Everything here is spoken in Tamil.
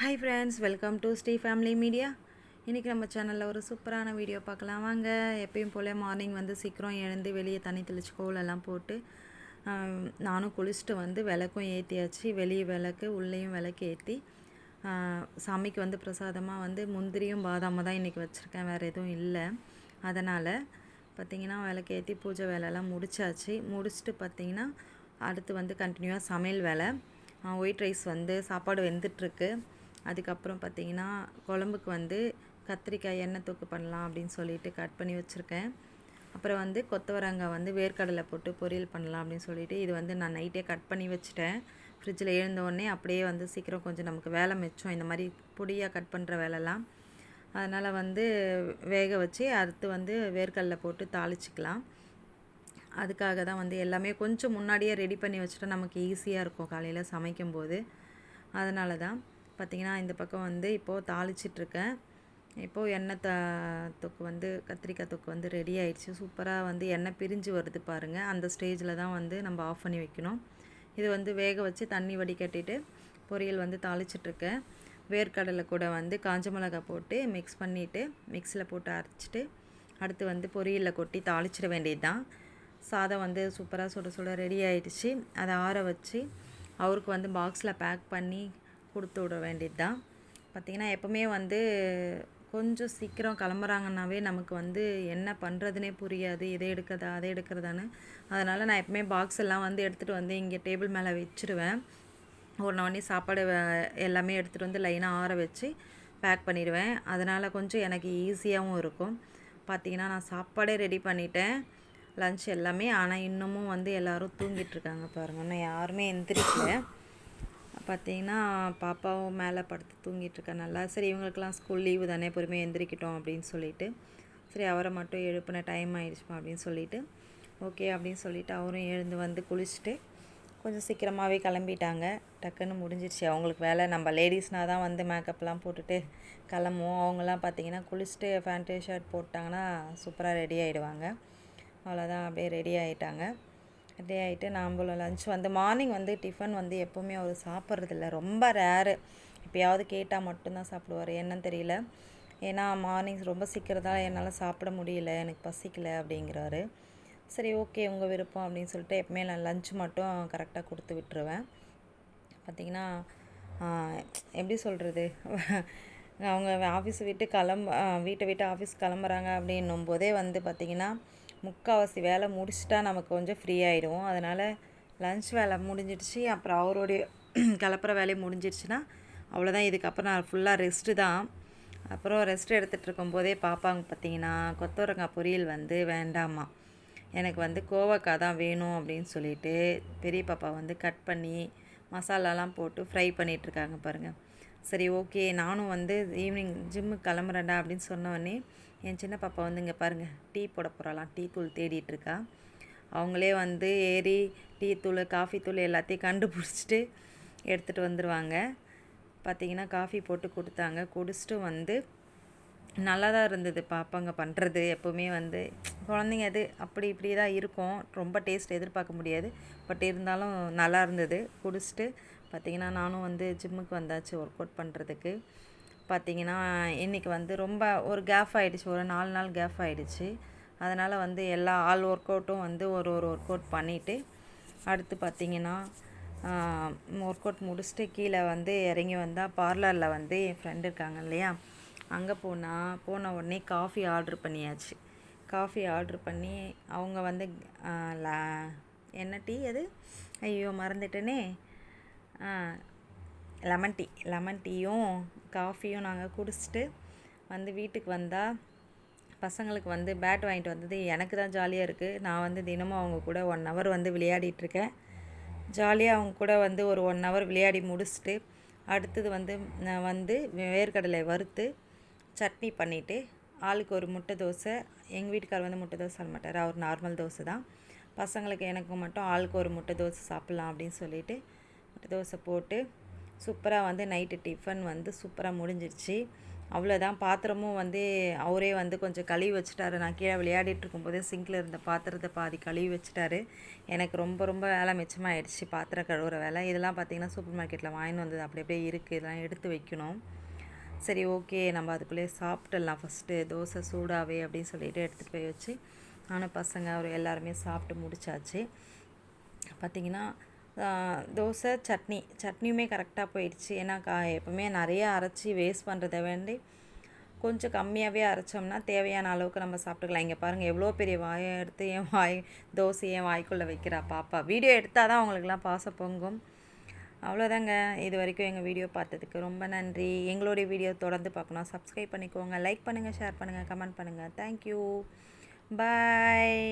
Hi friends welcome to Sri family media இன்றைக்கி நம்ம சேனலில் ஒரு சூப்பரான வீடியோ பார்க்கலாம். வாங்க எப்பயும் போல் மார்னிங் வந்து சீக்கிரம் எழுந்து வெளியே தண்ணி தெளிச்சு கோலெல்லாம் போட்டு நானும் குளிச்சுட்டு வந்து விளக்கும் ஏற்றியாச்சு வெளியே விளக்கு உள்ளேயும் விளக்கு ஏற்றி சாமிக்கு வந்து பிரசாதமாக வந்து முந்திரியும் பாதாமும் தான் இன்றைக்கி வச்சுருக்கேன். வேறு எதுவும் இல்லை. அதனால் பார்த்திங்கன்னா விளக்கு ஏற்றி பூஜை வேலைலாம் முடிச்சாச்சு. முடிச்சுட்டு பார்த்திங்கன்னா அடுத்து வந்து கண்டினியூவாக சமையல் வேலை. ஒயிட் ரைஸ் வந்து சாப்பாடு வெந்துட்டுருக்கு. அதுக்கப்புறம் பார்த்திங்கன்னா குழம்புக்கு வந்து கத்திரிக்காய் எண்ணெய் தூக்கு பண்ணலாம் அப்படின்னு சொல்லிட்டு கட் பண்ணி வச்சுருக்கேன். அப்புறம் வந்து கொத்தவரங்காய் வந்து வேர்க்கடலை போட்டு பொரியல் பண்ணலாம் அப்படின்னு சொல்லிட்டு இது வந்து நான் நைட்டே கட் பண்ணி வச்சுட்டேன். ஃப்ரிட்ஜில் எழுந்தோடனே அப்படியே வந்து சீக்கிரம் கொஞ்சம் நமக்கு வேலை மிச்சம். இந்த மாதிரி பொடியாக கட் பண்ணுற வேலைலாம். அதனால் வந்து வேக வச்சு அடுத்து வந்து வேர்க்கடலை போட்டு தாளிச்சிக்கலாம். அதுக்காக தான் வந்து எல்லாமே கொஞ்சம் முன்னாடியே ரெடி பண்ணி வச்சுட்டா நமக்கு ஈஸியாக இருக்கும் காலையில் சமைக்கும்போது. அதனால தான். பார்த்திங்கன்னா இந்த பக்கம் வந்து இப்போது தாளிச்சிட்ருக்கேன். இப்போது எண்ணெய் த தொக்கு வந்து கத்திரிக்காய் தொக்கு வந்து ரெடி ஆயிடுச்சு. சூப்பராக வந்து எண்ணெய் பிரிஞ்சு வருது பாருங்கள் அந்த ஸ்டேஜில் தான் வந்து நம்ம ஆஃப் பண்ணி வைக்கணும். இது வந்து வேக வச்சு தண்ணி வடிகட்டிட்டு பொரியல் வந்து தாளிச்சிட்ருக்கேன். வேர்க்கடலை கூட வந்து காஞ்ச மிளகாய் போட்டு மிக்ஸ் பண்ணிவிட்டு மிக்ஸியில் போட்டு அரைச்சிட்டு அடுத்து வந்து பொரியலில் கொட்டி தாளிச்சிட வேண்டியது தான் சாதம் வந்து சூப்பராக சுட சுட ரெடி ஆயிடுச்சு. அதை ஆற வச்சு அவருக்கு வந்து பாக்ஸில் பேக் பண்ணி கொடுத்து விட வேண்டியது தான் பார்த்திங்கன்னா எப்போவுமே வந்து கொஞ்சம் சீக்கிரம் கிளம்புறாங்கன்னாவே நமக்கு வந்து என்ன பண்ணுறதுனே புரியாது. இதை எடுக்கிறதா அதை எடுக்கிறதான்னு. அதனால் நான் எப்பவுமே பாக்ஸ் எல்லாம் வந்து எடுத்துகிட்டு வந்து இங்கே டேபிள் மேலே வச்சுருவேன். ஒரு நோனே சாப்பாடு எல்லாமே எடுத்துகிட்டு வந்து லைனாக ஆற வச்சு பேக் பண்ணிடுவேன். அதனால் கொஞ்சம் எனக்கு ஈஸியாகவும் இருக்கும். பார்த்தீங்கன்னா நான் சாப்பாடே ரெடி பண்ணிட்டேன். லன்ச் எல்லாமே. ஆனால் இன்னமும் வந்து எல்லோரும் தூங்கிட்டு இருக்காங்க பாருங்கள் இன்னும் யாருமே எந்திரிக்கல. பார்த்தீங்கன்னா பாப்பாவும் மேலே படுத்து தூங்கிட்டுருக்கா நல்லா சரி இவங்களுக்கெல்லாம் ஸ்கூல் லீவு தானே பொறுமையாக எந்திரிக்கிட்டோம் அப்படின்னு சொல்லிட்டு சரி அவரை மட்டும் எழுப்பின டைம் ஆயிடுச்சுப்பா அப்படின்னு சொல்லிவிட்டு ஓகே அப்படின்னு சொல்லிவிட்டு அவரும் எழுந்து வந்து குளிச்சுட்டு கொஞ்சம் சீக்கிரமாகவே கிளம்பிட்டாங்க. டக்குன்னு முடிஞ்சிருச்சு. அவங்களுக்கு வேலை நம்ம லேடிஸ்னால் தான் வந்து மேக்கப்லாம் போட்டுட்டு கிளம்புவோம். அவங்கெல்லாம் பார்த்தீங்கன்னா குளிச்சுட்டு ஃபேண்ட்டு ஷர்ட் போட்டாங்கன்னா சூப்பராக ரெடி ஆகிடுவாங்க அவ்வளோதான் அப்படியே ரெடி ஆகிட்டாங்க ரெடி ஆகிட்டு நாம்பளும் லஞ்ச் வந்து மார்னிங் வந்து டிஃபன் வந்து எப்போவுமே அவர் சாப்பிட்றதில்ல. ரொம்ப ரேரு எப்பயாவது கேட்டால் மட்டும்தான் சாப்பிடுவார். என்னன்னு தெரியல. ஏன்னா மார்னிங் ரொம்ப சீக்கிரதால் என்னால் சாப்பிட முடியல. எனக்கு பசிக்கல அப்படிங்கிறாரு. சரி ஓகே உங்கள் விருப்பம் அப்படின்னு சொல்லிட்டு எப்பவுமே நான் லஞ்ச் மட்டும் கரெக்டாக கொடுத்து விட்டுருவேன். பார்த்திங்கன்னா எப்படி சொல்கிறது அவங்க ஆஃபீஸ் விட்டு கிளம்ப வீட்டை விட்டு ஆஃபீஸ் கிளம்புறாங்க அப்படின்னும் போதே வந்து பார்த்திங்கன்னா முக்கால்வாசி வேலை முடிச்சிட்டா நமக்கு கொஞ்சம் ஃப்ரீ ஆகிடுவோம் அதனால் லஞ்ச் வேலை முடிஞ்சிடுச்சு. அப்புறம் அவருடைய கிளப்புற வேலையை முடிஞ்சிடுச்சுன்னா அவ்வளோதான் இதுக்கப்புறம் நான் ஃபுல்லாக ரெஸ்ட்டு தான். அப்புறம் ரெஸ்ட் எடுத்துகிட்டு இருக்கும்போதே பார்ப்பாங்க பார்த்தீங்கன்னா கொத்தவரங்காய் பொரியல் வந்து வேண்டாமா எனக்கு வந்து கோவக்காய் தான் வேணும் அப்படின்னு சொல்லிட்டு பெரிய பாப்பா வந்து கட் பண்ணி மசாலாலாம் போட்டு ஃப்ரை பண்ணிகிட்ருக்காங்க பாருங்கள் சரி ஓகே. நானும் வந்து ஈவினிங் ஜிம்முக்கு கிளம்புறேன்டா அப்படின்னு சொன்ன என் சின்ன பாப்பா வந்து இங்கே பாருங்கள் டீ போட போகிறாளாம் டீ தூள் தேடிட்டுருக்கா அவங்களே வந்து ஏறி டீ தூள் காஃபி தூள் எல்லாத்தையும் கண்டுபிடிச்சிட்டு எடுத்துகிட்டு வந்துடுவாங்க பார்த்தீங்கன்னா காஃபி போட்டு கொடுத்தாங்க. குடிச்சிட்டு வந்து நல்லா தான் இருந்தது பாப்பாங்க பண்ணுறது எப்போவுமே வந்து குழந்தைங்க அது அப்படி இப்படி தான் இருக்கும். ரொம்ப டேஸ்ட் எதிர்பார்க்க முடியாது. பட் இருந்தாலும் நல்லா இருந்தது. குடிச்சிட்டு பார்த்தீங்கன்னா நானும் வந்து ஜிம்முக்கு வந்தாச்சு ஒர்க் அவுட் பண்ணுறதுக்கு பார்த்தீங்கன்னா இன்றைக்கி வந்து ரொம்ப ஒரு கேப் ஆகிடுச்சு ஒரு நாலு நாள் கேப் ஆகிடுச்சு அதனால் வந்து எல்லா ஆல் ஒர்க் அவுட்டும் வந்து ஒரு ஒரு ஒர்க் அவுட் பண்ணிவிட்டு அடுத்து பார்த்தீங்கன்னா ஒர்க் அவுட் முடிச்சுட்டு கீழே வந்து இறங்கி வந்தால் பார்லரில் வந்து என் ஃப்ரெண்டு இருக்காங்க இல்லையா? அங்கே போனால் போன உடனே காஃபி ஆர்டர் பண்ணியாச்சு. காஃபி ஆர்டர் பண்ணி அவங்க வந்து லே என்ன டீ அது? ஐயோ மறந்துட்டேனே. லெமன் டீ லெமன் டீயும் காஃபியும் நாங்கள் குடிச்சிட்டு வந்து வீட்டுக்கு வந்தால் பசங்களுக்கு வந்து பேட் வாங்கிட்டு வந்தது. எனக்கு தான் ஜாலியாக இருக்குது நான் வந்து தினமும் அவங்க கூட ஒன் ஹவர் வந்து விளையாடிட்டு இருக்கேன். ஜாலியாக அவங்க கூட வந்து ஒரு ஒன் ஹவர் விளையாடி முடிச்சுட்டு அடுத்தது வந்து நான் வந்து வேர்க்கடலை வறுத்து சட்னி பண்ணிவிட்டு ஆளுக்கு ஒரு முட்டை தோசை எங்கள் வீட்டுக்கார் வந்து முட்டை தோசை சாப்பிட மாட்டார். அவர் நார்மல் தோசை தான். பசங்களுக்கு எனக்கு மட்டும் ஆளுக்கு ஒரு முட்டை தோசை சாப்பிட்லாம் அப்படின்னு சொல்லிவிட்டு தோசை போட்டு சூப்பராக வந்து நைட்டு டிஃபன் வந்து சூப்பராக முடிஞ்சிருச்சு. அவ்வளோதான். பாத்திரமும் வந்து அவரே வந்து கொஞ்சம் கழுவி வச்சுட்டாரு. நான் கீழே விளையாடிட்டு இருக்கும்போதே சிங்கில் இருந்த பாத்திரத்தை பாதி கழுவி வச்சுட்டாரு. எனக்கு ரொம்ப ரொம்ப வேலை மிச்சமாயிடுச்சு. பாத்திரம் கழுவுற வேலை. இதெல்லாம் பார்த்தீங்கன்னா சூப்பர் மார்க்கெட்டில் வாங்கிட்டு வந்தது. அப்படி அப்படியே இருக்குது இதெல்லாம் எடுத்து வைக்கணும். சரி ஓகே. நம்ம அதுக்குள்ளேயே சாப்பிட்டுடலாம். ஃபஸ்ட்டு தோசை சூடாகவே அப்படின்னு சொல்லிட்டு எடுத்துகிட்டு போய் வச்சு நானும் பசங்க அவர் எல்லாருமே சாப்பிட்டு முடிச்சாச்சு. பார்த்திங்கன்னா தோசை சட்னி. சட்னியுமே கரெக்டாக போயிடுச்சு. ஏன்னா கா எப்போவுமே நிறைய அரைச்சி வேஸ்ட் பண்ணுறத வேண்டி கொஞ்சம் கம்மியாகவே அரைச்சோம்னா தேவையான அளவுக்கு நம்ம சாப்பிட்டுக்கலாம். இங்கே பாருங்கள் எவ்வளோ பெரிய வாயை எடுத்து என் வாய் தோசை என் வாய்க்குள்ளே வைக்கிறா பாப்பா. வீடியோ எடுத்தால் தான் அவங்களுக்குலாம் பாசம் பொங்கும். அவ்வளோதாங்க. இது வரைக்கும் எங்கள் வீடியோ பார்த்ததுக்கு ரொம்ப நன்றி. எங்களுடைய வீடியோ தொடர்ந்து பார்க்கணும். சப்ஸ்கிரைப் பண்ணிக்கோங்க. லைக் பண்ணுங்கள் ஷேர் பண்ணுங்கள் கமெண்ட் பண்ணுங்கள் தேங்க்யூ பாய்